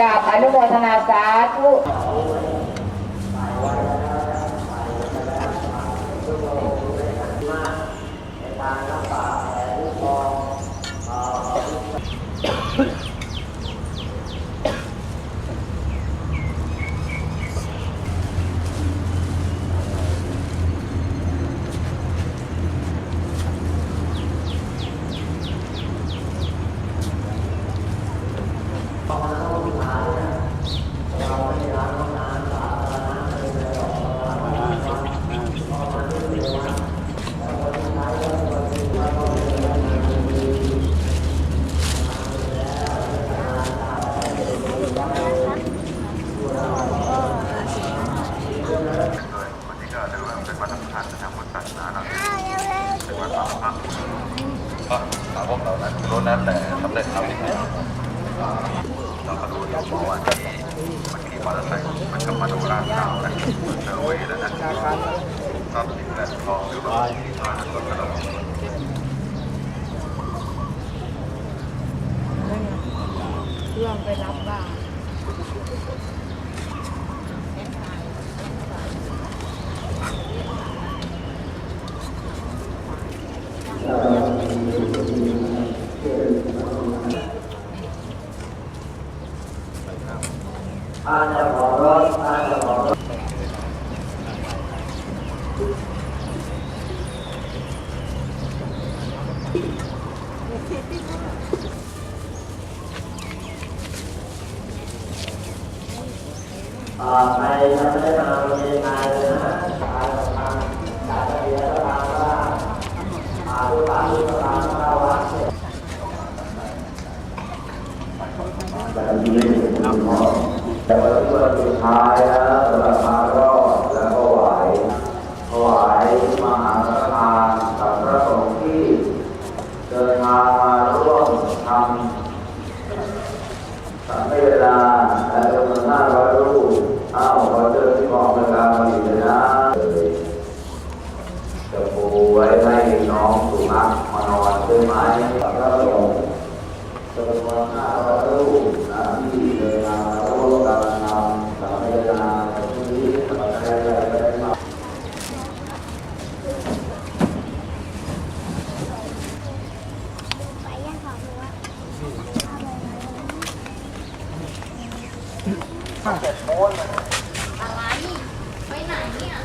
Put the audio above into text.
กับอนุโมทนาสาธุ วันนี้ก็ถือว่าเป็นวันสำคัญทางพุทธศาสนาเราเป็นวันสำคัญ ก็สาวกเรานั้นรู้นั้นแต่สำเร็จทำที่ไหนเราก็รู้อยู่เพราะว่าที่มันขี่มอเตอร์ไซค์มันก็มาดูร้านเรานะเซอร์เวย์แล้วนะชอบสิ่งแวดล้อมหรือว่าที่ทานรถกระโดดเรื่องไปรับบ้าง อ่าใครยังไม่ได้มาโรงเรียนมาเลยนะทางทางจากระเบียนทางว่าอาลูกหลานลูกหลานเข้าวัดเนี่ยแต่ที่นี่เป็นพ่อแต่ วั อะไรไปไหนเนี่ย